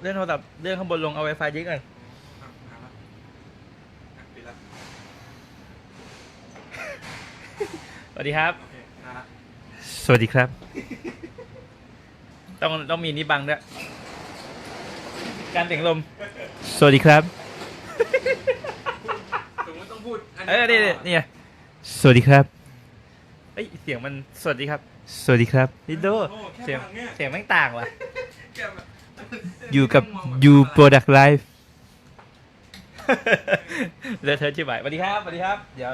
เลื่อนโทรศัพท์เลื่อนข้างบนลงเอา Wi-Fi ยึดก่อนอะมาละอะปิดละสวัสดีครับ โอเคมาละสวัสดีครับ ต้องต้องมีนี้บังด้วยการเสียงลม สวัสดีครับสมมติต้องพูดอันเออนี่นี่นี่ไงสวัสดีครับ เอ้ยเสียงมันสวัสดีครับ สวัสดีครับนิโดโอ้แค่เสียงฟังเนี่ยเสียงแม่งต่างว่ะแค่แบบ อยู่กับมองแบบยูโปรดักต์ไลฟ์เลอะเทอะชิบหายสวัสดีครับสวัสดีครับ เดี๋ยว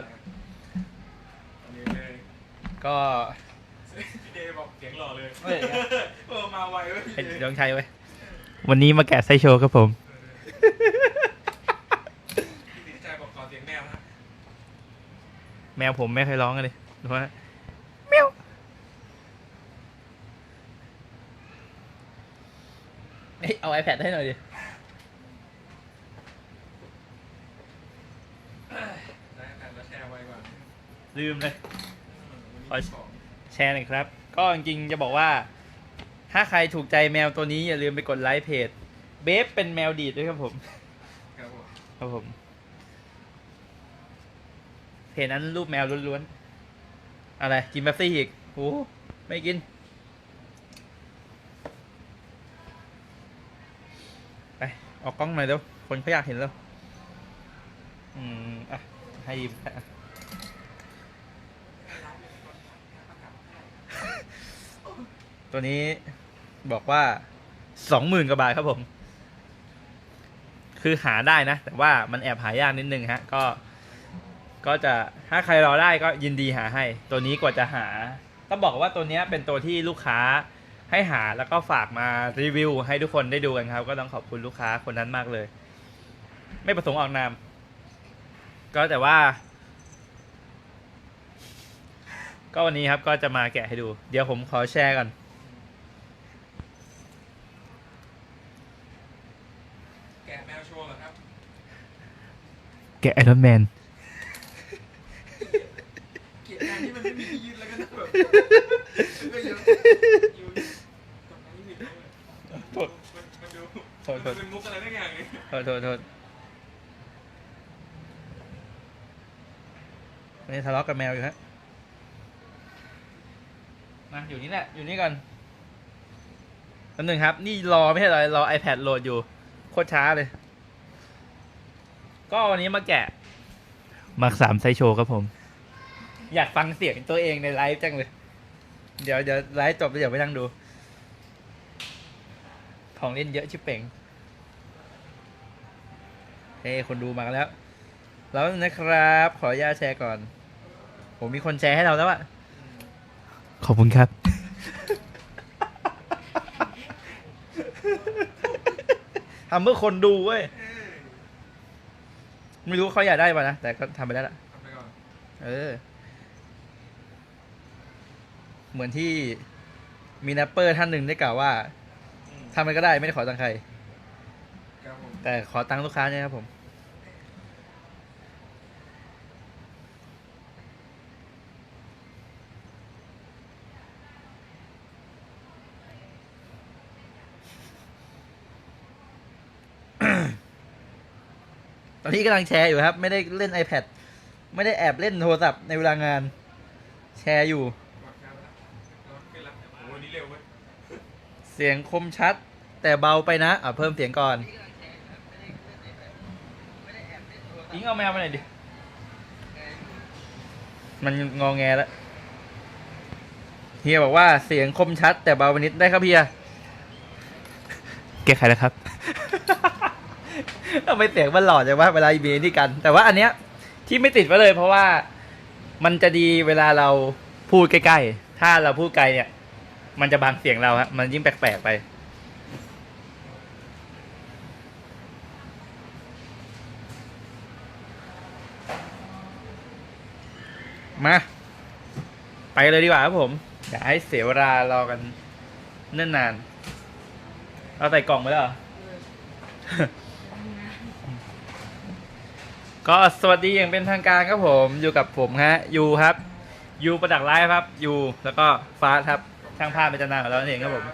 อันนี้เลยก็พี่เดย์บอกเสียงหล่อเลยเฮ้ยเออมาไวเว้ยให้พี่เดย์ยองชัยไว้วันนี้มาแกะไส้โชว์ครับผม พี่สินใจบอกขอเสียงแมวนะ แมวผมไม่เคยร้องกันเลยดูว่าแมว เอ้ยเอา iPad ให้หน่อยดิได้แต่ละแชร์ไว้ก่อนลืมเลย ขอ ของแชร์หน่อยครับ ก็จริงๆจะบอกว่า ถ้าใครถูกใจแมวตัวนี้อย่าลืมไปกดไลค์เพจ เบฟเป็นแมวดีดด้วยครับผม ครับผมครับผม เพจนั้นรูปแมวล้วนๆ อะไร กินแป๊บซี่อีกโอ้ไม่กิน ไป ออกกล้องหน่อยเร็วคนเขาอยากเห็นแล้วอืมอะให้ยิ้มตัวนี้บอกว่าสองหมื่นกว่าบาทครับผม คือหาได้นะ แต่ว่ามันแอบหายากนิดนึงฮะ ก็ ก็จะถ้าใครรอได้ก็ยินดีหาให้ ตัวนี้กว่าจะหา ต้องบอกว่าตัวนี้เป็นตัวที่ลูกค้า ให้หาแล้วก็ฝากมารีวิวให้ทุกคนได้ดูกันครับ ก็ต้องขอบคุณลูกค้าคนนั้นมากเลย ไม่ประสงค์ออกนาม ก็แต่ว่า ก็วันนี้ครับก็จะมาแกะให้ดู เดี๋ยวผมขอแชร์ก่อนแกะแมวโชว์เหรอครับ แกะไอรอนแมน เกลียดงานที่มันไม่มีที่ยืนแล้วก็นั่งแบบ ก็เยอะอยู่ตรงนี้นิดเดียวเลย โทษ มันมันดู โทษโทษมันเป็นมุกอะไรสักอย่างเลยโทษโทษโทษนี่ทะเลาะกับแมวอยู่ฮะมาอยู่นี่แหละ อยู่นี่ก่อนอันหนึ่งครับ นี่รอไม่ใช่เหรอรอ iPad โหลดอยู่ โคตรช้าเลย ก็วันนี้มาแกะ มาสามไซโชว์ครับผม อยากฟังเสียงตัวเองในไลฟ์จังเลย เดี๋ยวเดี๋ยวไลฟ์จบแล้วเดี๋ยวไปนั่งดู ของเล่นเยอะชิบเป่งเฮ้คนดูมากันแล้ว แล้วนะครับ ขออนุญาตแชร์ก่อน ผมมีคนแชร์ให้เราแล้วอะขอบคุณครับ ทำเพื่อคนดูเว้ยเออไม่รู้เขาอยากได้ป่ะนะ แต่ก็ทำไปแล้วล่ะ ทำไปก่อนเออ เหมือนที่มีแรปเปอร์ท่านหนึ่งได้กล่าวว่าอืม ทำอะไรก็ได้ไม่ได้ขอตังค์ใคร ครับผมแต่ขอตังค์ลูกค้าเนี่ยครับผม ตอนนี้กำลังแชร์อยู่ครับ ไม่ได้เล่น iPad ไม่ได้แอบเล่นโทรศัพท์ในเวลางาน แชร์อยู่ กดครับร้อนขึ้นแล้วโอ้โหนี่เร็วเว้ย เสียงคมชัด แต่เบาไปนะ อะเพิ่มเสียงก่อนอิงเอาแมวมาหน่อยดิ มันงอแงแล้วเฮียบอกว่าเสียงคมชัด แต่เบาไปนิดได้ครับเฮียแก้ไขแล้วครับทำไมเสียงมันหล่อจังวะเวลาอีเมนี่กัน แต่ว่าอันเนี้ยที่ไม่ติดไว้เลย เพราะว่ามันจะดีเวลาเราพูดใกล้ๆ ถ้าเราพูดไกลเนี่ย มันจะบังเสียงเราฮะมันยิ่งแปลกๆไป มา ไปเลยดีกว่าครับผมอย่าให้เสียเวลารอกันเนิ่นนานเอาใส่กล่องไปแล้วเหรอก็สวัสดีอย่างเป็นทางการครับผมอยู่กับผมฮะยูครับยูประดักไลฟ์ครับยูแล้วก็ฟ้าครับ ช่างภาพเป็นจำนานของเราเองครับผม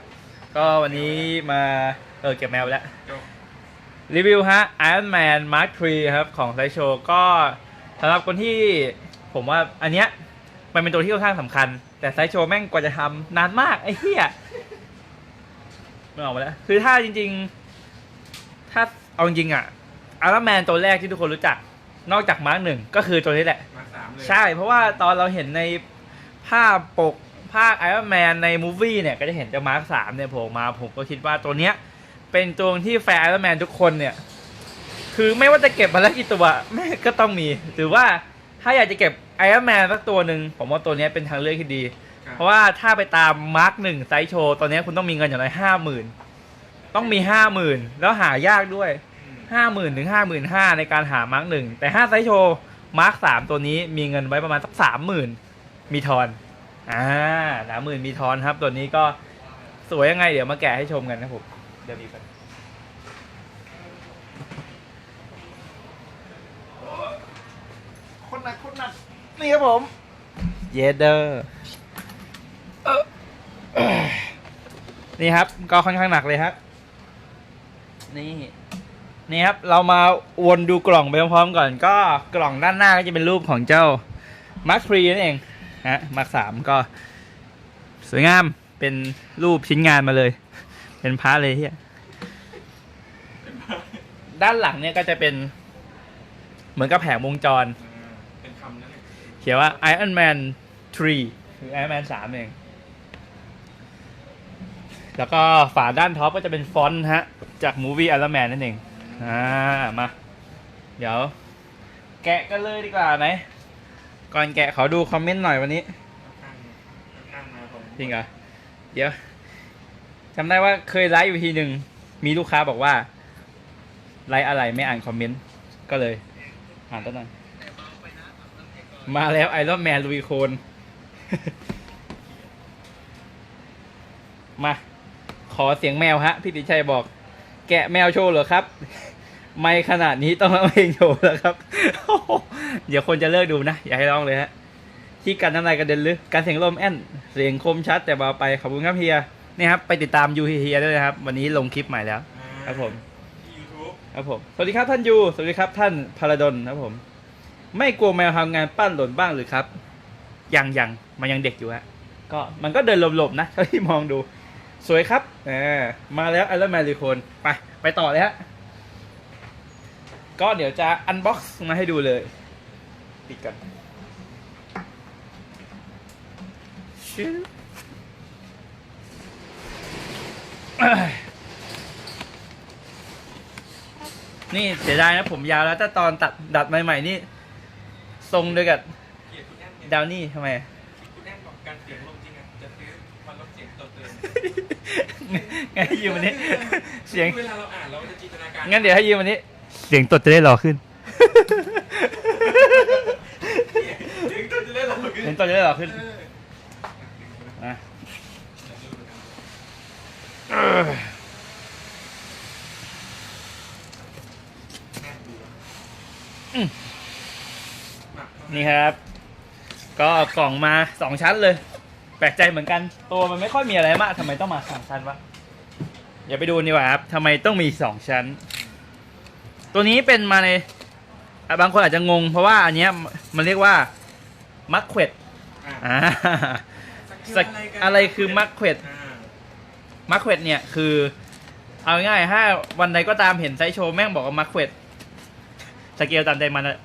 ก็วันนี้มา เออเก็บแมวไปแล้วจบรีวิวฮะ Iron Man Mark III ครับ ของไซโชก็สำหรับคนที่ผมว่าอันเนี้ยมันเป็นตัวที่ค่อนข้างสำคัญ แต่ไซโชแม่งกว่าจะทำนานมาก ไอ้เหี้ยไม่ออกมาแล้ว คือถ้าจริง ๆ ถ้าเอาจริงๆอะ Iron Man ตัวแรกที่ทุกคนรู้จัก นอกจากมาร์กหนึ่งก็คือตัวนี้แหละ มาสามเลย ใช่ เพราะว่าตอนเราเห็นในภาพปก ภาคไอรอนแมนในมูฟวี่เนี่ยก็จะเห็นเจะมาร์คสามเนี่ยโผล่มาผมก็คิดว่าตัวเนี้ยเป็นตัวที่แฟนไอรอนแมนทุกคนเนี่ย คือไม่ว่าจะเก็บมาแล้วกี่ตัวแม่งก็ต้องมีหรือว่าถ้าอยากจะเก็บไอรอนแมนสักตัวหนึ่งผมว่าตัวเนี้ยเป็นทางเลือกที่ดีคบเพราะว่าถ้าไปตามมาร์คหนึ่งไซส์โชว์ตอนเนี้ยคุณต้องมีเงินอย่างไรห้าหมื่นต้องมีห้าหมื่นแล้วหายากด้วยอืมห้าหมื่นถึงห้าหมื่นห้าในการหามาร์กหนึ่งแต่ห้าไซส์โชว์มาร์กสามตัวนี้มีเงินไว้ประมาณสักสามหมื่นมีทอน อ่าสามหมื่นมีทอนครับ ตัวนี้ก็สวยยังไง เดี๋ยวมาแกะให้ชมกันนะผมเดี๋ยวมีกันคนหนักคนหนักนี่ครับผม เยเดอร์นี่ครับ ก็ค่อนข้างหนักเลยครับ นี่ นี่ครับ เรามาวนดูกล่องไปพร้อมๆก่อน ก็กล่องด้านหน้าก็จะเป็นรูปของเจ้ามาร์คทรีนั่นเอง ฮะมาร์คสามก็ สวยงามเป็นรูปชิ้นงานมาเลย เป็นพร์ทเลยเฮียด้านหลังเนี่ยก็จะเป็น เหมือนกับแผงวงจร เป็นคำนั่นเขียนว่า Iron Man 3 คือ Iron Man 3 เอง แล้วก็ฝาด้านท็อปก็จะเป็นฟอนต์ฮะ จาก Movie Iron Man นั่นเอง อ่า มา เดี๋ยว แกะกันเลยดีกว่าไหม ก่อนแกะขอดูคอมเมนต์หน่อยวันนี้ข้างข้างมาผมจริงเหรอ เดี๋ยวจำได้ว่าเคยไลฟ์อยู่ทีหนึ่ง มีลูกค้าบอกว่า ไลฟ์อะไรไม่อ่านคอมเมนต์ ก็เลย อ่านตั้งนานมาแล้วไอรอนแมนลุยโคน มา ขอเสียงแมวฮะ พี่ติชัยบอก แกะแมวโชว์เหรอครับ ไม่ขนาดนี้ต้องร้องเพลงโชว์แล้วครับ เดี๋ยวคนจะเลิกดูนะ อย่าให้ร้องเลยฮะที่กันน้ำลายกระเด็นหรือการเสียงลมแอนเสียงคมชัดแต่เบาไปขอบคุณครับเฮียนี่ครับไปติดตามยูเฮียด้วยนะครับ วันนี้ลงคลิปใหม่แล้ว ครับผมครับผมสวัสดีครับท่านยูสวัสดีครับท่านพาราดอนครับผม ไม่กลัวแมวทำงานปั้นหล่นบ้างหรือครับยังยังมันยังเด็กอยู่ฮะก็มันก็เดินหลบๆนะเท่าที่มองดู สวยครับเออมาแล้วไอรอนแมนรีโคนไปไปต่อเลยฮะก็เดี๋ยวจะอันบ็อกซ์มาให้ดูเลย ปิดกันชิวเอ้ยนี่เสียดายนะผมยาวแล้วถ้าตอนตัดดัดใหม่ๆนี่ ทรงเดียวกับเกียรติคุณแอนเนี่ยดาวนี่ทำไม คุณแอนบอกการเสียงลมจริงอะจะซื้อมาลดเสียงตัวเติมงั้นให้ยืมวันนี้ เสียง เวลาเราอ่านเราจะจินตนาการงั้นเดี๋ยวให้ยืมวันนี้ เสียงตดจะได้รอขึ้น เสียง ตัวจะได้หล่อขึ้นเสียงตดจะได้รอขึ้นเอออะอืมนี่ครับ ก็กล่องมาสองชั้นเลย แปลกใจเหมือนกัน ตัวมันไม่ค่อยมีอะไรมากทำไมต้องมาสองชั้นวะอย่าไปดูดีกว่าครับทำไมต้องมีสองชั้น ตัวนี้เป็นมาในอะบางคนอาจจะงง เพราะว่าอันเนี้ยมันเรียกว่า มัคเควดอะอ่าสักอะไรคือมัคเควดอ่ามัคเควดเนี่ยคือ เอาง่ายๆถ้าวันใดก็ตามเห็นไซส์โชว์แม่งบอกว่ามัคเควดสเกลตามใจมันอะ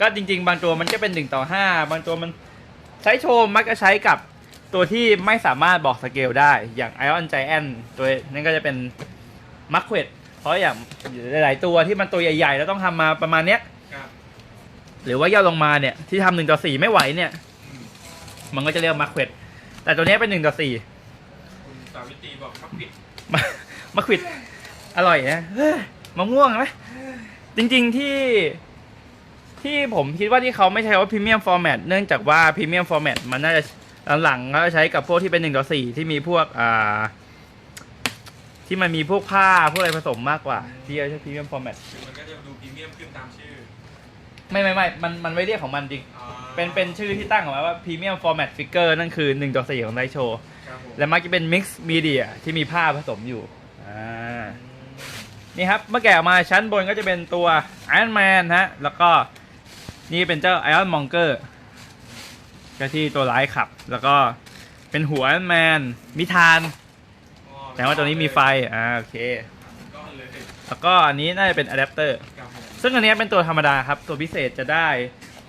ก็จริง ๆ บางตัวมันก็เป็นหนึ่งต่อห้าบางตัวมันไซส์โชว์มักจะใช้กับตัวที่ไม่สามารถบอกสเกลได้อย่าง Iron Giant ตัวนั้นก็จะเป็นมัคเควดเพราะอย่างหลาย ๆ ตัวที่มันตัวใหญ่ ๆ แล้วต้องทำมาประมาณเนี้ยครับ หรือว่าย่อลงมาเนี่ย ที่ทำหนึ่งต่อสี่ไม่ไหวเนี่ยอืมมันก็จะเรียกว่ามัคเควดแต่ตัวเนี้ยเป็นหนึ่งต่อสี่คุณสาวิตรีบอกครับปิดมะมะขวิดอร่อยนะเฮ้ยมะม่วงไหมจริงๆที่ที่ผมคิดว่าที่เขาไม่ใช้ว่าพรีเมียมฟอร์แมตเนื่องจากว่าพรีเมียมฟอร์แมตมันน่าจะหลังๆเขาจะใช้กับพวกที่เป็นหนึ่งต่อสี่ที่มีพวกอ่าที่มันมีพวกผ้าพวกอะไรผสมมากกว่าที่เขาใช้พรีเมียมฟอร์แมตคือมันก็จะดูพรีเมียมขึ้นตามชื่อ ไม่ไม่ไม่มันมันไม่เรียกของมันจริงอ๋อเป็นเป็นชื่อที่ตั้งออกมาว่าพรีเมียมฟอร์แมตฟิกเกอร์นั่นคือหนึ่งต่อสี่ของไดโชครับครับผมและมักจะเป็นมิกซ์มีเดียที่มีผ้าผสมอยู่อ่านี่ครับ เมื่อแกะออกมาชั้นบนก็จะเป็นตัว Iron Man ฮะ แล้วก็นี่เป็นเจ้า Iron Monger ก็ที่ตัวร้ายขับ แล้วก็เป็นหัว Iron Man มิทานอ๋อแต่ว่าตัวนี้มีไฟ อ่าโอเคก้อนเลยแล้วก็อันนี้น่าจะเป็นอะแดปเตอร์ครับผม ซึ่งอันนี้เป็นตัวธรรมดาครับ ตัวพิเศษจะได้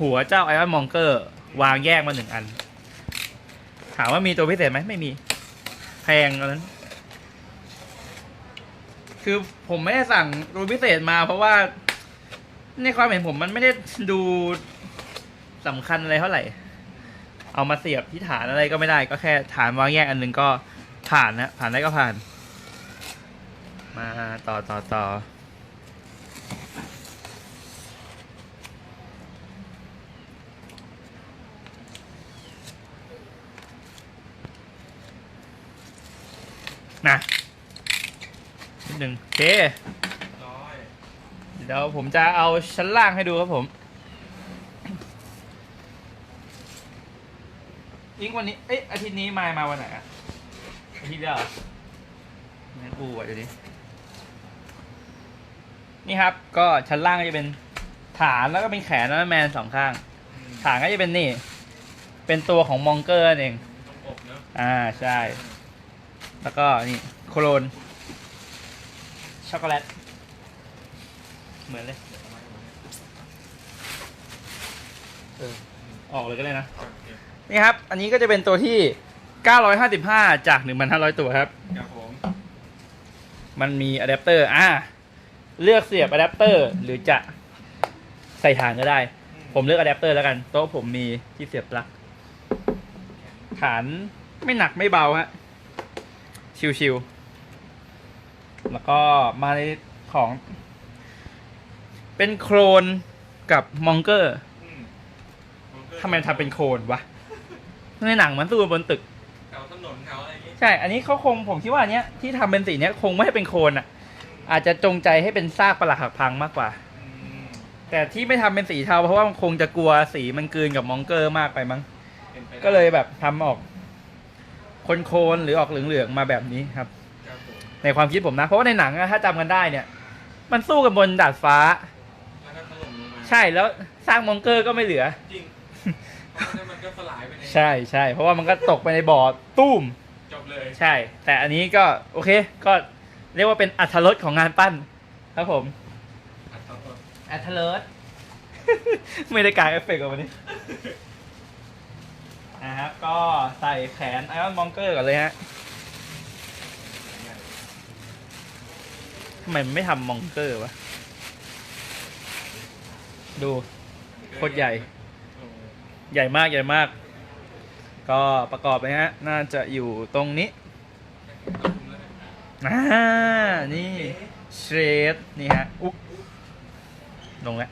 หัวเจ้า Iron Monger วางแยกมาหนึ่งอัน ถามว่ามีตัวพิเศษไหมไม่มี แพงอันนั้น คือผมไม่ได้สั่งตัวพิเศษมา เพราะว่าในความเห็นผมมันไม่ได้ดูสำคัญอะไรเท่าไหร่ เอามาเสียบที่ฐานอะไรก็ไม่ได้ ก็แค่ฐานวางแยกอันหนึ่งก็ผ่านนะผ่านได้ก็ผ่าน มาต่อต่อต่อ นะนิดหนึ่งโอเคร้อยเดี๋ยวผมจะเอาชั้นล่างให้ดูครับผมอิงวันนี้ เอ๊ะอาทิตย์นี้มายมาวันไหนอะอาทิตย์เดียวเหรองั้นอูอะเดี๋ยวนี้นี่ครับ ก็ชั้นล่างก็จะเป็นฐานแล้วก็เป็นแขนแล้วแมนสองข้างอืมฐานก็จะเป็นนี่ เป็นตัวของมองเกอร์นั่นเองต้องอบเนอะอ่าใช่ แล้วก็นี่โคโรนช็อกโกแลต เหมือนเลย เออ ออกเลยก็ได้นะครับเก็บนี่ครับ อันนี้ก็จะเป็นตัวที่ 955 จาก 1,500 ตัวครับ ครับผม มันมีอะแดปเตอร์ อ่า เลือกเสียบอะแดปเตอร์ หรือจะใส่ฐานก็ได้ ผมเลือกอะแดปเตอร์แล้วกัน โต๊ะผมมีที่เสียบปลั๊กฐานไม่หนักไม่เบาฮะ ชิวๆแล้วก็มาในของ เป็นโครนกับมองเกอร์อืมทำไมทำเป็นโครนวะในหนังมันสู้กันบนตึกแถวถนนแถวอะไรอย่างงี้ใช่ อันนี้เขาคงผมคิดว่าอันเนี้ยที่ทำเป็นสีเนี้ยคงไม่ให้เป็นโคลนอะ อาจจะจงใจให้เป็นซากปลักหักพังมากกว่า อืมแต่ที่ไม่ทำเป็นสีเทาเพราะว่ามันคงจะกลัวสีมันกลืนกับมองเกอร์มากไปมั้ง เป็นไปได้ก็เลยแบบทำออกคน โคนๆหรือออกเหลืองๆมาแบบนี้ครับ ครับผมในความคิดผมนะ เพราะว่าในหนังอะถ้าจำกันได้เนี่ย มันสู้กันบนดาดฟ้า แล้วก็ถล่มลงมาใช่แล้วสร้างมองเกอร์ก็ไม่เหลือ จริงเพราะฉะนั้นมันก็สลายไปในใช่ใช่เพราะว่ามันก็ตกไปในบ่อตุ้ม จบเลยใช่ แต่อันนี้ก็โอเคก็เรียกว่าเป็นอัธรสของงานปั้น ครับผม อัดต่อต่ออัธรส ไม่ได้กางเอฟเฟกต์ออกมานี่ นะครับก็ใส่แขนไอออนมองเกอร์ก่อนเลยฮะทำไมมันไม่ทำมองเกอร์วะ ดูโคตรใหญ่ ใหญ่มากใหญ่มาก ก็ประกอบไปฮะ น่าจะอยู่ตรงนี้อ่านี่เชดนี่ฮะ อุ๊บลงแล้ว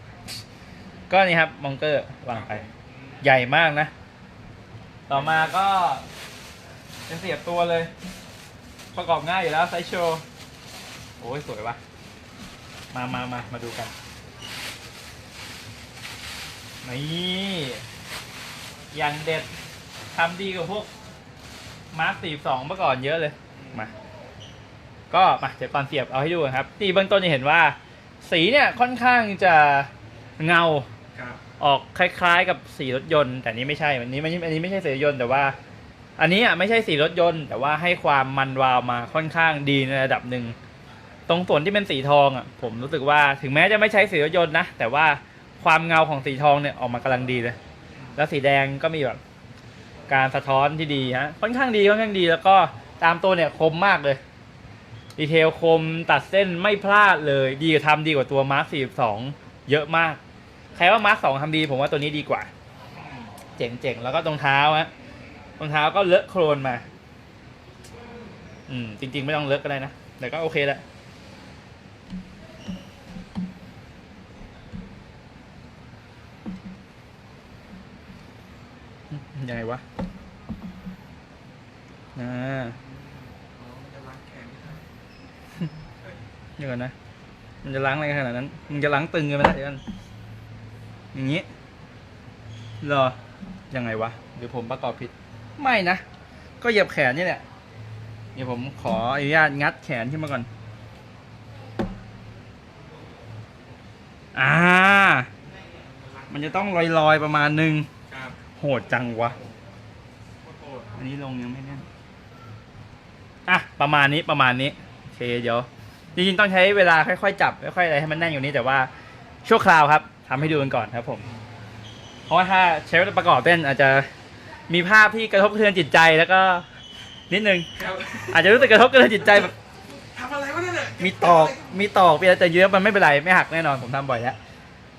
ก็นี่ครับมองเกอร์วางไป ใหญ่มากนะ ต่อมาก็จะเสียบตัวเลย ประกอบง่ายอยู่แล้วไซส์โชว์ โอ้ยสวยวะมามามามาดูกัน นี่อย่างเด็ดทำดีกว่าพวกมาร์คสี่สองเมื่อก่อนเยอะเลย มา ก็มาเดี๋ยวก่อนเสียบเอาให้ดูกันครับนี่เบื้องต้นจะเห็นว่า สีเนี่ยค่อนข้างจะเงาครับ ออกคล้ายๆ กับสีรถยนต์ แต่นี้ไม่ใช่อันนี้ไม่อันนี้ไม่ใช่สีรถยนต์แต่ว่า อันนี้อะไม่ใช่สีรถยนต์ แต่ว่าให้ความมันวาวมาค่อนข้างดีในระดับหนึ่งตรงส่วนที่เป็นสีทองอะผมรู้สึกว่าถึงแม้จะไม่ใช้สีรถยนต์นะแต่ว่าความเงาของสีทองเนี่ยออกมากำลังดีเลย แล้วสีแดงก็มีแบบการสะท้อนที่ดีฮะค่อนข้างดีค่อนข้างดีแล้วก็ตามตัวเนี่ยคมมากเลยดีเทลคมตัดเส้นไม่พลาดเลย ดีกว่าทำดีกว่าตัวมาร์ค42 เยอะมาก ใครว่ามาร์ค2ทำดีผมว่าตัวนี้ดีกว่าอืมเจ๋งๆ แล้วก็ตรงเท้าฮะตรงเท้าก็เลอะโครนมา อืม จริง ๆ ไม่ต้องเลอะก็ได้นะ แต่ก็โอเคแหละยังไงวะอ่าอ๋อมันจะล้างแขนไม่ได้เดี๋ยวก่อนนะ มันจะล้างอะไรขนาดนั้น มันจะล้างตึงกันไหมล่ะเดี๋ยวก่อน อย่างงี้เหรอยังไงวะหรือผมประกอบผิด ไม่นะ ก็เหยียบแขนนี่แหละเดี๋ยวผมขออนุญาตงัดแขนขึ้นมาก่อน อ่า มันจะต้องลอยๆประมาณนึงครับโหดจังวะโคตรโหดอันนี้ลงยังไม่แน่นอะ ประมาณนี้ประมาณนี้โอเคเดี๋ยวจริงๆต้องใช้เวลาค่อยๆจับค่อยๆอะไรให้มันแน่นอยู่นี้แต่ว่าชั่วคราวครับ ทำให้ดูกันก่อนครับผม เพราะว่าถ้าใช้เวลาประกอบเต้นอาจจะมีภาพที่กระทบกระเทือนจิตใจแล้วก็นิดนึง ครับอาจจะรู้สึกกระทบกระเทือนจิตใจแบบทำอะไรวะเนี่ยมีตอกมีตอกมีอะไรแต่เยอะมันไม่เป็นไรไม่หักแน่นอนผมทำบ่อยแล้ว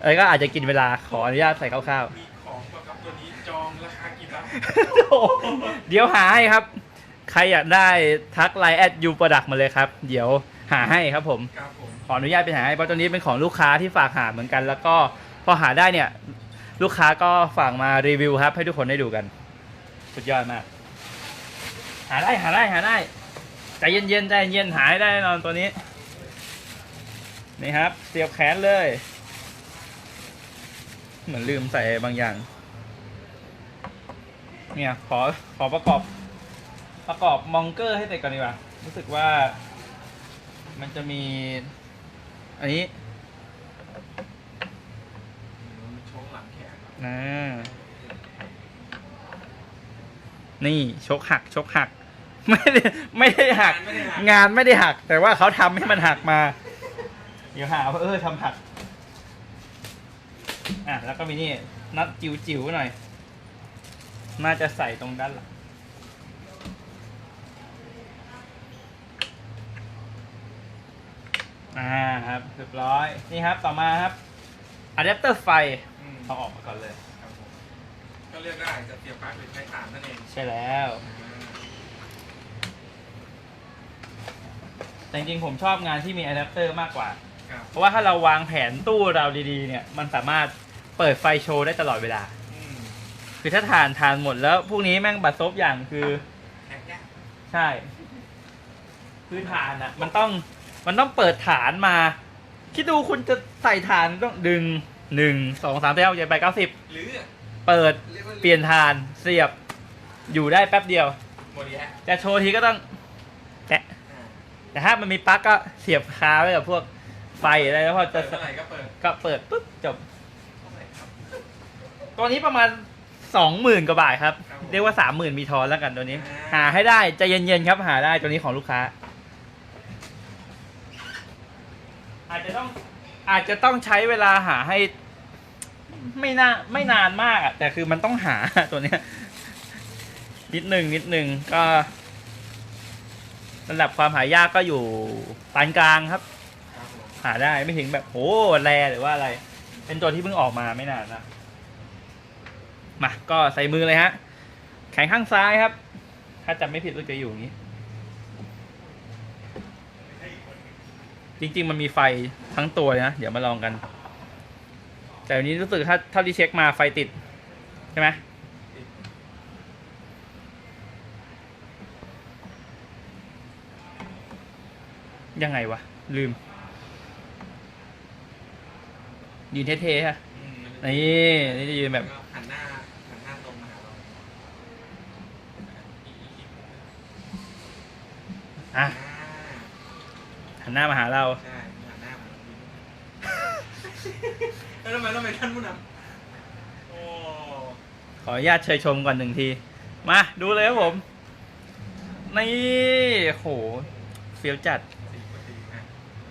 เอ้ยก็อาจจะกินเวลาขออนุญาตใส่คร่าวๆ มีของประกับตัวนี้จองราคากี่บาทเดี๋ยวหาให้ครับ ใครอยากได้ทักไลน์แอดยูโปรดักมาเลยครับ เดี๋ยวหาให้ครับผม ครับผม ขออนุญาตไปหาให้เพราะตัวนี้เป็นของลูกค้าที่ฝากหาเหมือนกัน แล้วก็พอหาได้เนี่ยลูกค้าก็ฝากมารีวิวครับ ให้ทุกคนได้ดูกัน สุดยอดมาก หาได้หาได้หาได้ใจเย็นๆใจเย็นหาให้ได้แน่นอนตัวนี้นี่ครับเสียบแขนเลย เหมือนลืมใส่บางอย่าง เนี่ยขอขอประกอบประกอบมองเกอร์ให้เสร็จก่อนดีกว่า รู้สึกว่ามันจะมี อันนี้มันชงหลังแขนนะนี่ชกหักชกหัก ไม่ได้ไม่ได้หักไม่ได้หัก งานไม่ได้หัก แต่ว่าเขาทำให้มันหักมา เดี๋ยวหาว่าเออทำหัก อะแล้วก็มีนี่นัดจิ๋วจิ๋วๆหน่อย น่าจะใส่ตรงด้านหลัง อ่าครับเรียบร้อยนี่ครับต่อมาครับอะแดปเตอร์ไฟอืมเอาออกมาก่อนเลย ครับผมก็เลือกได้จะเสียบปลั๊กหรือใช้ถ่านนั่นเองใช่แล้ว แต่จริงๆผมชอบงานที่มีอะแดปเตอร์มากกว่า ครับเพราะว่าถ้าเราวางแผนตู้เราดีๆเนี่ย มันสามารถเปิดไฟโชว์ได้ตลอดเวลา อืมคือถ้าทานทานหมดแล้วพวกนี้แม่งบัดซบอย่างคือแฮกยากใช่คือฐานอะ มันต้อง มันต้องเปิดฐานมา คิดดูคุณจะใส่ฐานต้องดึงหนึ่งสองสามเท่าใหญ่ไปเก้าสิบหรือเปิดเรียกว่าเปลี่ยนฐานเสียบอยู่ได้แป๊บเดียวโมดีแฮกจะโชว์ทีก็ต้องแตะอ่าแต่ถ้ามันมีปลั๊กก็เสียบคาไว้กับพวกไฟอะไรแล้วพอเปิจะดเมื่อไหร่ก็เปิดก็เปิดปุ๊บจบเท่าไหร่ครับตัวนี้ประมาณสองหมื่นกว่าบาทครับ ครับผม เรียกว่าสามหมื่นมีทอนแล้วกันตัวนี้อ่าหาให้ได้ใจเย็นๆครับหาได้ตัวนี้ของลูกค้า อาจจะต้องอาจจะต้องใช้เวลาหาให้ ไม่น่าไม่นานมากอะแต่คือมันต้องหา ตัวเนี้ย นิดหนึ่งนิดหนึ่งก็ระดับความหายากก็อยู่ปานกลางครับ หาได้ไม่ถึงแบบโหแรหรือว่าอะไร เป็นตัวที่เพิ่งออกมาไม่นานนะมาก็ใส่มือเลยฮะแขนข้างซ้ายครับ ถ้าจำไม่ผิดก็จะอยู่อย่างนี้ จริง ๆ มันมีไฟทั้งตัวนะ เดี๋ยวมาลองกัน แต่วันนี้รู้สึกถ้าเท่าที่เช็คมาไฟติด ใช่ไหมยังไงวะ ลืม ยืนเท่ๆฮะนี่นี่จะยืนแบบหันหน้าหันหน้าตรงมาหาเราอะ หันหน้ามาหาเรา ใช่หันหน้ามาแล้วทำไมต้องเป็นท่านผู้นำโอ้ขออนุญาตเชยชมก่อนหนึ่งที มาดูเลยครับผม นี่โหเฟี้ยวจัด สี่กว่าสี่อะ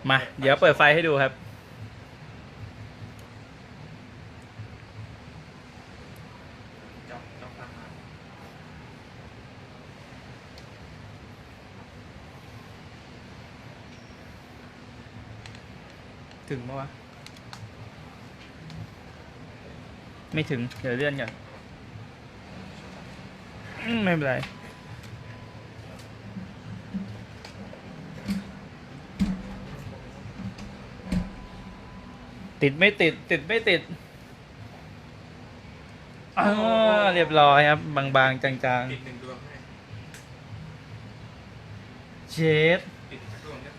มา เดี๋ยวเปิดไฟให้ดูครับ จอบจอบตามมา ถึงปะวะ ไม่ถึง เดี๋ยวเลื่อนกันอืมไม่เป็นไรติดไม่ติด ติดไม่ติดอ่าเรียบร้อยครับ บางๆ จางติดหนึ่งดวงให้ๆเชดติดสักดวงเนี่ย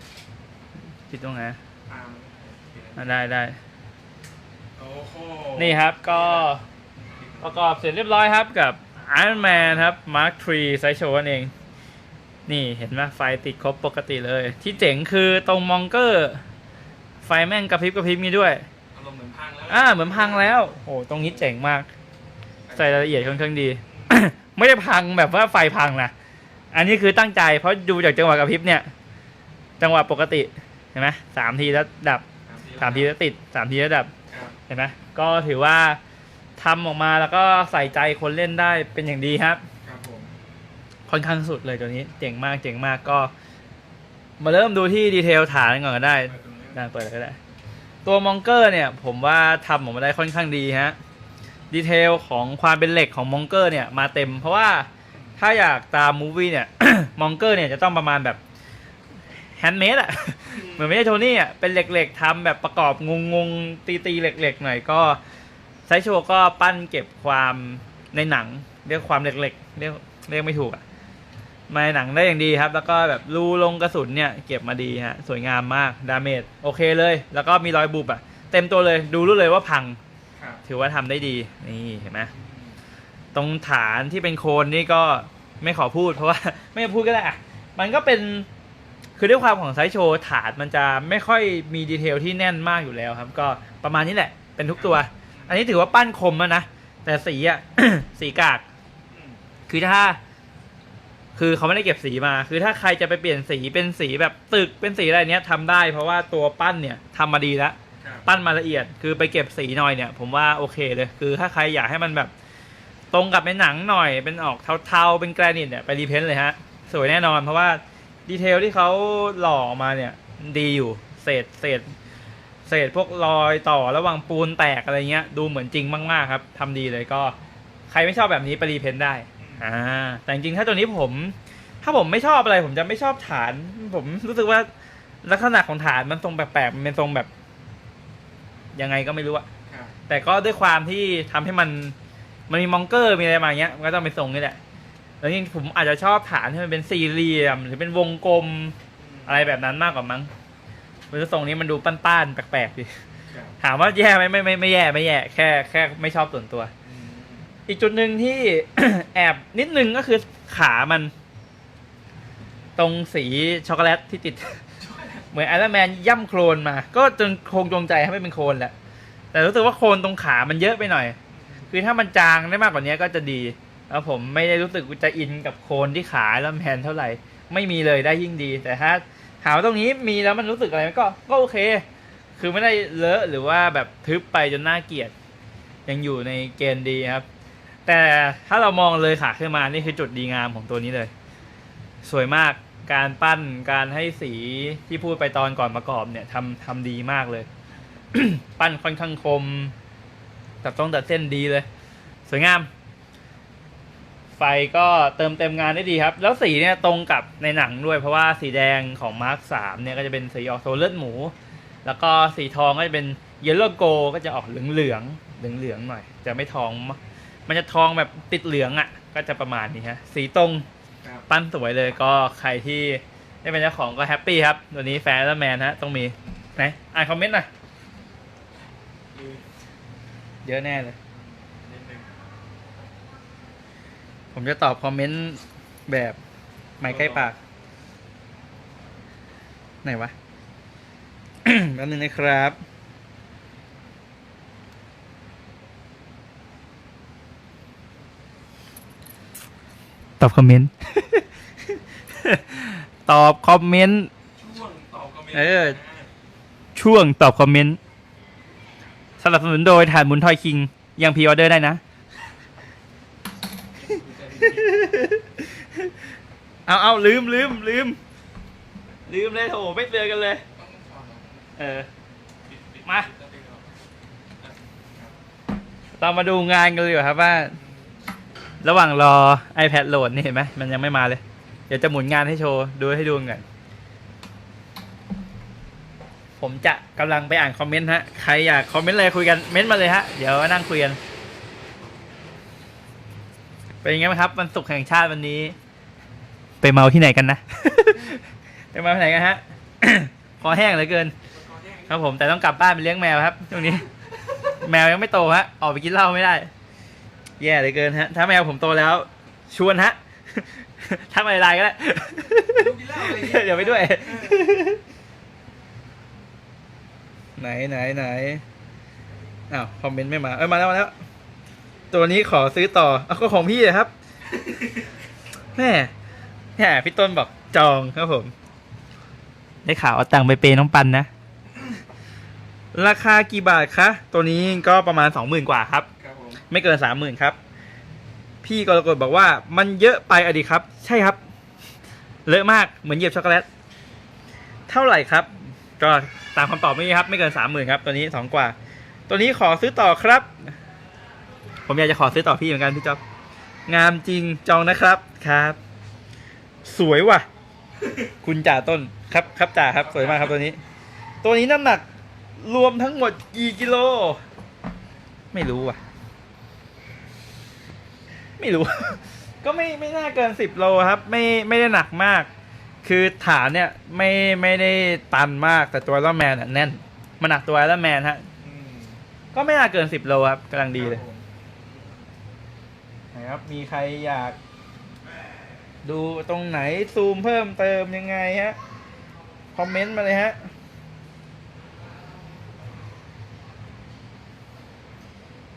ติดตรงไหนตามติดอะ ได้ได้โอ้โหนี่ครับก็ประกอบเสร็จเรียบร้อยครับกับ Iron Man ครับ Mark III ไซส์โชว์นั่นเอง นี่เห็นไหมไฟติดครบปกติเลย ที่เจ๋งคือตรงมองเกอร์ ไฟแม่งกระพริบกระพริบมีด้วยอารมณ์เหมือนพังแล้วอ่าเหมือนพังแล้วโอ้ตรงนี้เจ๋งมาก ใส่รายละเอียดค่อนข้างดี ไม่ได้พังแบบว่าไฟพังนะอันนี้คือตั้งใจเพราะดูจากจังหวะกระพริบเนี่ย จังหวะปกติเห็นไหมสามทีแล้วดับ สามทีแล้วติดสามทีแล้วดับครับเห็นไหมก็ถือว่าทำออกมาแล้วก็ใส่ใจคนเล่นได้เป็นอย่างดีครับ ครับผมค่อนข้างสุดเลยตัวนี้เจ๋งมากเจ๋งมากก็ มาเริ่มดูที่ดีเทลฐานกันก่อนก็ได้เปิดตรงนี้ได้เปิดเลยก็ได้ ตัวมองเกอร์เนี่ย ผมว่าทำออกมาได้ค่อนข้างดีฮะดีเทลของความเป็นเหล็กของมองเกอร์เนี่ยมาเต็ม เพราะว่าถ้าอยากตามมูวี่เนี่ย มองเกอร์เนี่ยจะต้องประมาณแบบแฮนด์เมดอะเห มือนไม่ใช่โทนี่อะเป็นเหล็กๆทำแบบประกอบงงงๆตีตีๆเหล็กๆหน่อยก็ไซโชว์ก็ปั้นเก็บความในหนัง เรียกความเหล็กๆเรียกเรียกไม่ถูกอะมาในหนังได้อย่างดีครับ แล้วก็แบบรูลงกระสุนเนี่ยเก็บมาดีฮะ สวยงามมาก ดาเมจโอเคเลย แล้วก็มีรอยบุบอะ เต็มตัวเลยดูรู้เลยว่าพังครับถือว่าทำได้ดี นี่เห็นไหมตรงฐานที่เป็นโคนนี่ก็ไม่ขอพูดเพราะว่า ไม่พูดก็ได้อะมันก็เป็น คือด้วยความของไซส์โชว์ฐานมันจะไม่ค่อยมีดีเทลที่แน่นมากอยู่แล้วครับ ก็ประมาณนี้แหละ เป็นทุกตัว อันนี้ถือว่าปั้นคมแล้วนะ แต่สีอะ สีกากอืมคือถ้า คือเขาไม่ได้เก็บสีมา คือถ้าใครจะไปเปลี่ยนสีเป็นสีแบบตึกเป็นสีอะไรเนี้ยทำได้ เพราะว่าตัวปั้นเนี่ยทำมาดีแล้วครับปั้นมาละเอียด คือไปเก็บสีหน่อยเนี่ย ผมว่าโอเคเลย คือถ้าใครอยากให้มันแบบ ตรงกับในหนังหน่อย เป็นออกเทาๆ เป็นแกรนิตเนี่ยไปรีเพนต์เลยฮะ สวยแน่นอนเพราะว่า ดีเทลที่เขาหล่อออกมาเนี่ยดีอยู่เศษเศษเศษพวกรอยต่อระหว่างปูนแตกอะไรเงี้ย ดูเหมือนจริงมาก ๆ ครับทำดีเลยก็ใครไม่ชอบแบบนี้ไปรีเพนต์ได้อ่าแต่จริงๆถ้าตัวนี้ผม ถ้าผมไม่ชอบอะไร ผมจะไม่ชอบฐาน ผมรู้สึกว่าลักษณะของฐานมันทรงแปลกๆมันเป็นทรงแบบ ยังไงก็ไม่รู้อะครับแต่ก็ด้วยความที่ทำให้มันมันมีมองเกอร์มีอะไรมาเงี้ยมันก็ต้องเป็นทรงนี่แหละ แล้วยิ่งผมอาจจะชอบฐานที่มันเป็นสี่เหลี่ยม หรือเป็นวงกลมอะไรแบบนั้นมากกว่ามั้งมันทรงนี้มันดูป้านๆแปลกๆดิครับถามว่าแย่ไหมไม่ไม่ไม่แย่ไม่แย่แค่แค่ไม่ชอบส่วนตัวอืมอีกจุดหนึ่งที่ แอบนิดนึงก็คือขามัน ตรงสีช็อกโกแลตที่ติด เหมือนไอรอนแมนย่ำโครนมา ก็จนคงจงใจให้ไม่เป็นโครนแหละแต่รู้สึกว่าโครนตรงขามันเยอะไปหน่อย คือถ้ามันจางได้มากกว่านี้ก็จะดี แล้วผมไม่ได้รู้สึกจะอินกับโคนที่ขาไอรอนแมนเท่าไหร่ ไม่มีเลยได้ยิ่งดี แต่ถ้าถามว่าตรงนี้มีแล้วมันรู้สึกอะไรก็ก็โอเค คือไม่ได้เลอะหรือว่าแบบทึบไปจนน่าเกลียด ยังอยู่ในเกณฑ์ดีครับ แต่ถ้าเรามองเลยขาขึ้นมานี่คือจุดดีงามของตัวนี้เลย สวยมากการปั้นการให้สีที่พูดไปตอนก่อนประกอบเนี่ยทำทำดีมากเลย ปั้นค่อนข้างคมตัดต้องตัดเส้นดีเลย สวยงาม ไฟก็เติมเต็มงานได้ดีครับ แล้วสีเนี่ยตรงกับในหนังด้วยเพราะว่าสีแดงของมาร์คสามเนี่ยก็จะเป็นสีออกโซเลือดหมู แล้วก็สีทองก็จะเป็นเยลโล่โกก็จะออกเหลืองเหลืองเหลืองเหลืองๆหน่อย จะไม่ทองมากมันจะทองแบบติดเหลืองอะ่ะ ก็จะประมาณนี้ฮะ สีตรงครับปั้นสวยเลยก็ใครที่ได้เป็นเจ้าของก็แฮปปี้ครับ ตัวนี้แฟนแล้วแมนฮะต้องมีไหนอ่านคอมเมนต์หน่อยคือเยอะแน่เลย นิดนึง ผมจะตอบคอมเมนต์แบบไม่ใกล้ปาก ไหนวะ แป๊บนึงนะครับ ตอบคอมเมนต์ ตอบคอมเมนต์ ช่วงตอบคอมเมนต์เออ ช่วงตอบคอมเมนต์สนับสนุนโดยฐานหมุนทอยคิง ยังพรีออเดอร์ได้นะ เอาเอาลืมลืมลืมลืมเลยโถไม่เตือนกันเลย เออ มา เรามาดูงานกันเลยครับว่า ระหว่างรอ iPad โหลดนี่เห็นไหมมันยังไม่มาเลย เดี๋ยวจะหมุนงานให้โชว์ดูให้ดูกันผมจะกำลังไปอ่านคอมเมนต์ฮะ ใครอยากคอมเมนต์อะไรคุยกันเม้นมาเลยฮะ เดี๋ยวนั่งคุยกัน เป็นยังไงบ้างครับวันศุกร์แห่งชาติวันนี้ ไปเมาที่ไหนกันนะ ไปเมาที่ไหนกันฮะ คอแห้งเหลือเกิน ครับผมแต่ต้องกลับบ้านไปเลี้ยงแมวครับช่วงนี้ แมวยังไม่โตฮะ ออกไปกินเหล้าไม่ได้ แย่เหลือเกินฮะ ถ้าแมวผมโตแล้ว ชวนฮะ ทักมาไลน์ก็ได้เดี๋ยวไปด้วย ไหนไหนไหนอ้าวคอมเมนต์ไม่มา เอ้ยมาแล้วมาแล้ว ตัวนี้ขอซื้อต่อเอาก็ของพี่ครับ แม่ แม่พี่ต้นบอกจองครับผม ได้ข่าวเอาตังค์ไปเปย์น้องปันนะ ราคากี่บาทคะ ตัวนี้ก็ประมาณสองหมื่นกว่าครับ ครับผมไม่เกินสามหมื่นครับ พี่กรกฎบอกว่ามันเยอะไปอะดิครับ ใช่ครับ เลอะมากเหมือนเหยียบช็อกโกแลต เท่าไหร่ครับ ก็ตามคำตอบเมื่อกี้ครับ ไม่เกินสามหมื่นครับ ตัวนี้สองกว่า ตัวนี้ขอซื้อต่อครับ ผมอยากจะขอซื้อต่อพี่เหมือนกันพี่จ๊อบงามจริงจองนะครับครับ สวยว่ะ คุณจ่าต้นครับครับจ่าครับ สวยมากครับตัวนี้ ตัวนี้น้ำหนักรวมทั้งหมดกี่กิโล ไม่รู้ว่ะ ไม่รู้ ก็ไม่ไม่น่าเกินสิบโลครับ ไม่ไม่ได้หนักมาก คือฐานเนี่ยไม่ไม่ได้ตันมากแต่ตัวไอรอนแมนอะแน่นมันหนักตัวไอรอนแมนฮะอืมก็ไม่น่าเกินสิบโลครับกำลังดีเลยครับผมนะครับ มีใครอยาก ดูตรงไหนซูมเพิ่มเติมยังไงฮะ คอมเมนต์มาเลยฮะ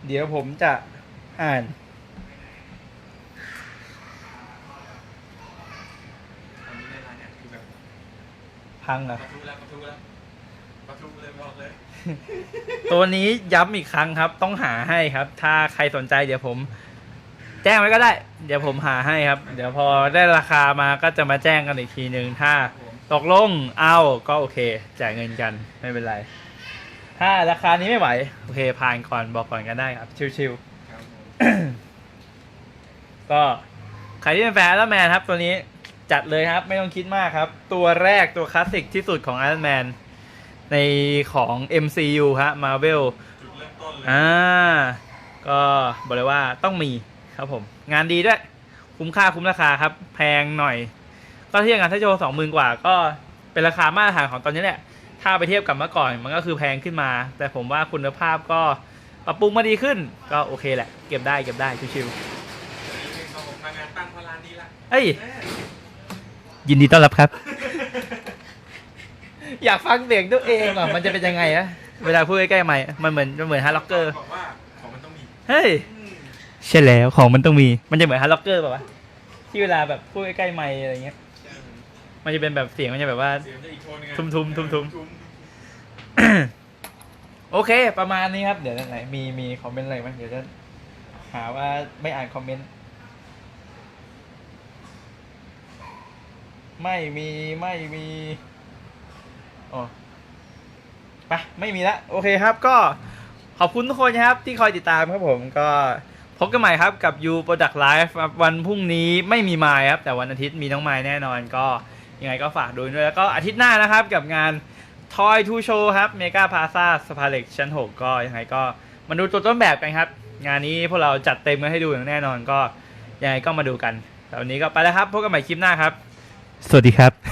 เดี๋ยวผมจะอ่านตอนนี้ในร้านเนี่ยคือแบบพังเหรปอะระทุแล้วประทุแล้วประทุเลยบอกเลย ตัวนี้ย้ำอีกครั้งครับ ต้องหาให้ครับ ถ้าใครสนใจเดี๋ยวผม แจ้งไว้ก็ได้ เดี๋ยวผมหาให้ครับ เดี๋ยวพอได้ราคามาก็จะมาแจ้งกันอีกทีหนึ่งถ้าผมตกลงเอาก็โอเค จ่ายเงินกันไม่เป็นไร ถ้าราคานี้ไม่ไหว โอเคผ่านก่อนบอกก่อนก็ได้ครับ ชิวครับผมๆก็ใครที่เป็นแฟนแล้วแมนครับ ตัวนี้จัดเลยครับไม่ต้องคิดมากครับ ตัวแรกตัวคลาสสิกที่สุดของ Iron Man ในของ MCU ฮะ Marvel จุดเริ่มต้นเลยอ่า ก็บอกเลยว่าต้องมี ครับผม งานดีด้วย คุ้มค่าคุ้มราคาครับ แพงหน่อย ก็เทียบกันถ้าโจสองหมื่นกว่า ก็เป็นราคามาตรฐานของตอนนี้แหละ ถ้าไปเทียบกับเมื่อก่อนมันก็คือแพงขึ้นมา แต่ผมว่าคุณภาพก็ปรับปรุงมาดีขึ้น ก็โอเคแหละ เก็บได้เก็บได้ชิวเดี๋ยวนี้เป็นของผมทำงานตั้งพลานนี้ละๆเอ้ยแม่ยินดีต้อนรับครับ อยากฟังเสียงตัวเองอะมันจะเป็นยังไงอะเวลาพูดใกล้ๆใหม่มันเหมือนมันเหมือนฮาร์ล็อกเกอร์บอกว่าของมันต้องมีเฮ้ยอืม ใช่แล้วของมันต้องมีมันจะเหมือนฮาร์ล็อกเกอร์ป่าวะที่เวลาแบบพูดใกล้ๆไมค์อะไรเงี้ยใช่มันจะเป็นแบบเสียงมันจะแบบว่า เสียงจะอีกโทนหนึงอะทุ้มๆทุ้มๆโอเค ประมาณนี้ครับ เดี๋ยวไหนมีมีคอมเมนต์อะไรไหมเดี๋ยวจะหาว่าไม่อ่านคอมเมนต์ ไม่มีไม่มีอ๋อไปไม่มีละ โอเคครับก็ขอบคุณทุกคนนะครับ ที่คอยติดตามครับผมก็ พบกันใหม่ครับกับ You Product Live วันพรุ่งนี้ไม่มีไมค์ครับ แต่วันอาทิตย์มีน้องไมค์แน่นอนก็ยังไงก็ฝากดูด้วย แล้วก็อาทิตย์หน้านะครับกับงาน Toy to Show ครับเมกาพาซาสภาเล็กชั้น 6 ก็ยังไงก็มาดูตัวต้นแบบกันครับ งานนี้พวกเราจัดเต็มมาให้ดูอย่างแน่นอนก็ยังไงก็มาดูกันแต่วันนี้ก็ไปแล้วครับพบกันใหม่คลิปหน้าครับ สวัสดีครับ